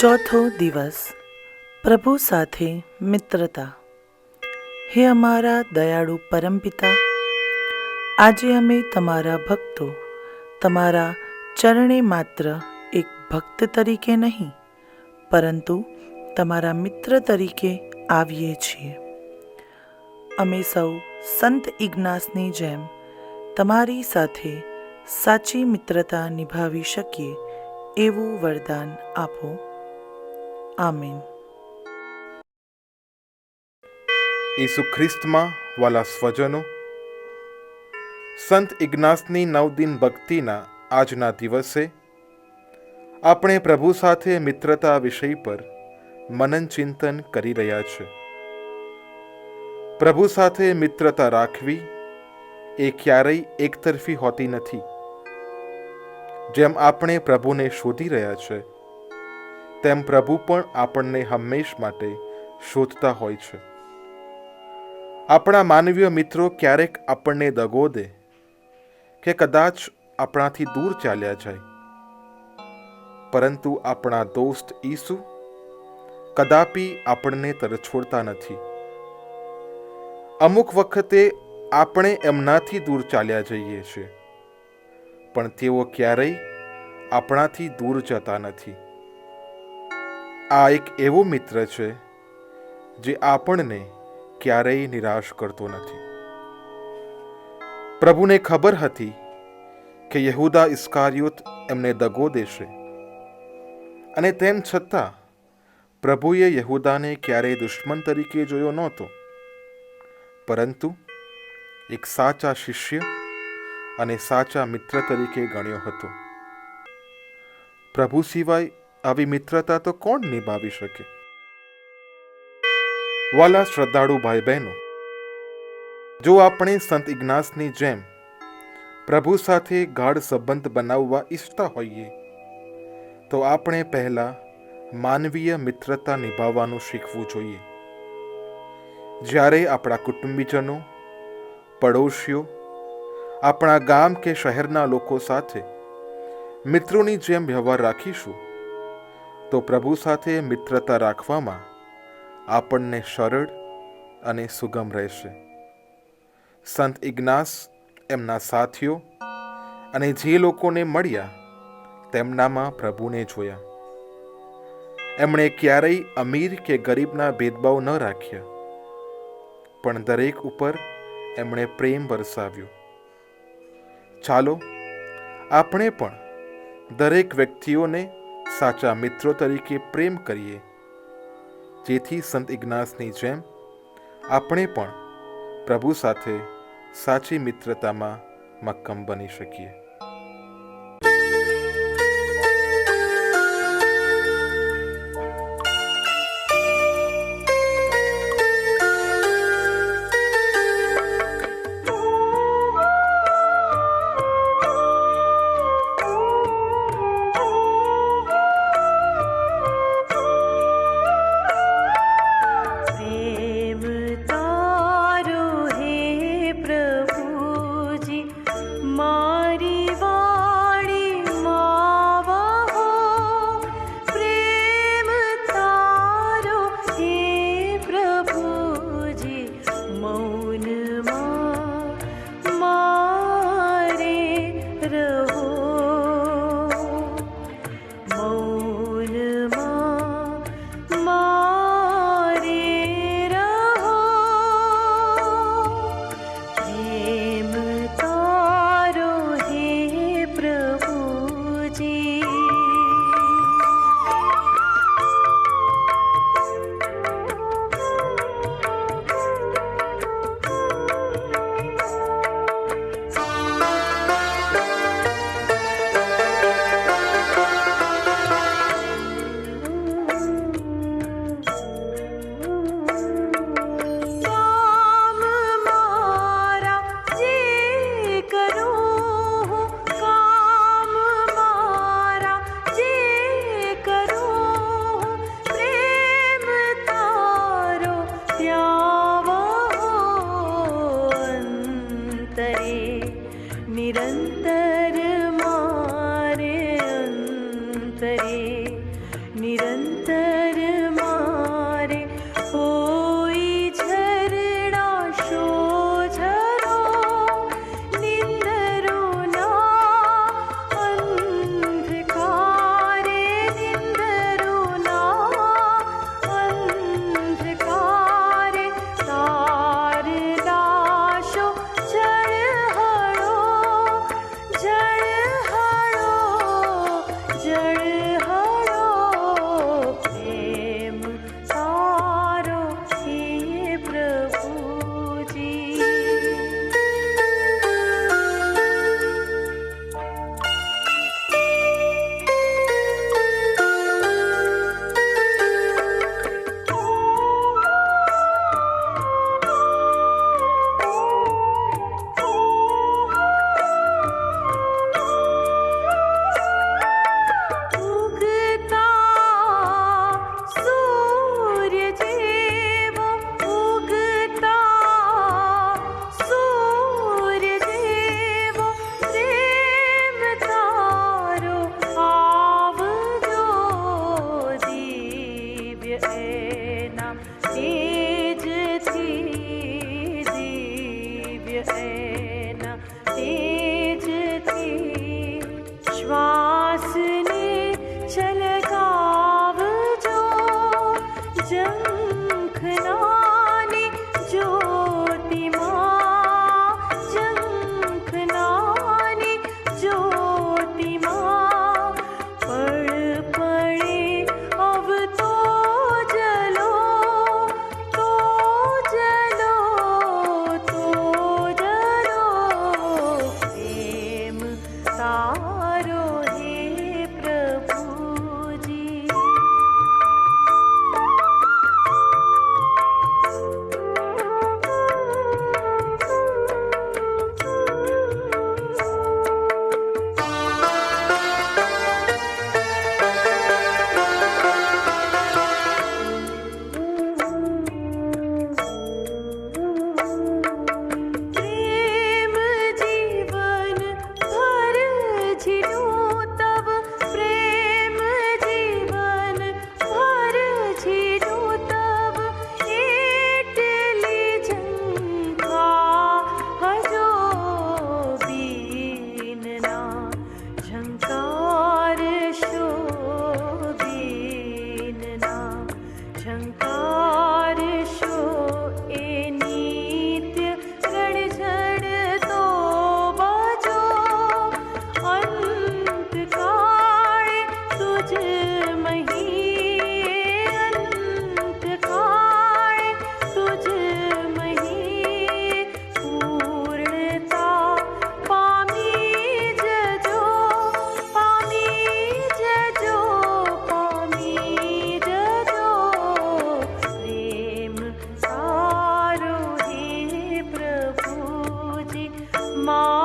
ચોથો દિવસ. પ્રભુ સાથે મિત્રતા. હે અમારા દયાળુ પરમપિતા, આજે અમે તમારા ભક્તો, તમારા ચરણે માત્ર એક ભક્ત તરીકે નહીં, પરંતુ તમારા મિત્ર તરીકે આવીએ છીએ. અમે સૌ સંત ઇગ્નાસની જેમ તમારી સાથે સાચી મિત્રતા નિભાવી શકીએ, એવું વરદાન આપો. ઈસુ ખ્રિસ્તમાં વાલા સ્વજનો, સંત ઇગ્નાસની નવદિન ભક્તિના આજના દિવસે, આપણે પ્રભુ સાથે મિત્રતા વિષય પર મનન ચિંતન કરી રહ્યા છે. પ્રભુ સાથે મિત્રતા રાખવી એ ક્યારેય એકતરફી હોતી નથી. જેમ આપણે પ્રભુને શોધી રહ્યા છે તેમ પ્રભુ પણ આપણને હંમેશ માટે શોધતા હોય છે. આપણા માનવીય મિત્રો ક્યારેક આપણને દગો દે કે કદાચ આપણાથી દૂર ચાલ્યા જાય. પરંતુ આપણા દોસ્ત ઈસુ કદાપી આપણને તરછોડતા નથી. અમુક વખતે આપણે એમનાથી દૂર ચાલ્યા જઈએ છીએ, પણ તેઓ ક્યારેય આપણાથી દૂર જતા નથી. આ એક એવો મિત્ર છે જે આપણને ક્યારેય નિરાશ કરતો નથી. પ્રભુને ખબર હતી કે યહૂદા ઇસ્કારિયુત એમને દગો દેશે અને તેમ છતાં પ્રભુએ યહૂદાને ક્યારેય દુશ્મન તરીકે જોયો નહોતો. પરંતુ એક સાચા શિષ્ય અને સાચા મિત્ર તરીકે ગણ્યો હતો. પ્રભુ સિવાય આવી મિત્રતા તો કોણ નિભાવી શકે? વાલા શ્રદ્ધાળુ ભાઈ બહેનો જો આપણે સંત ઇગ્નાસની જેમ પ્રભુ સાથે ગાઢ સંબંધ બનાવવા ઈચ્છતા હોઈએ, તો આપણે પહેલા માનવીય મિત્રતા નિભાવવાનું શીખવું જોઈએ. જ્યારે આપણા કુટુંબીજનો, પડોશીઓ, આપણા ગામ કે શહેરના લોકો સાથે મિત્રોની જેમ વ્યવહાર રાખીશું તો પ્રભુ સાથે મિત્રતા રાખવામાં આપણને સરળ અને સુગમ રહેશે. સંત ઇગ્નાસ એમના સાથીઓ અને જે લોકોને મળ્યા, તેમનામાં પ્રભુને જોયા. એમણે ક્યારેય અમીર કે ગરીબના ભેદભાવ ન રાખ્યા, પણ દરેક ઉપર એમણે પ્રેમ વરસાવ્યો. ચાલો, આપણે પણ દરેક વ્યક્તિઓને સાચા મિત્રો તરીકે પ્રેમ કરીએ. જેથી સંત ઇજ્ઞાસની જેમ આપણે પણ પ્રભુ સાથે સાચી મિત્રતામાં મક્કમ બની શકીએ. नजरे न ते mom.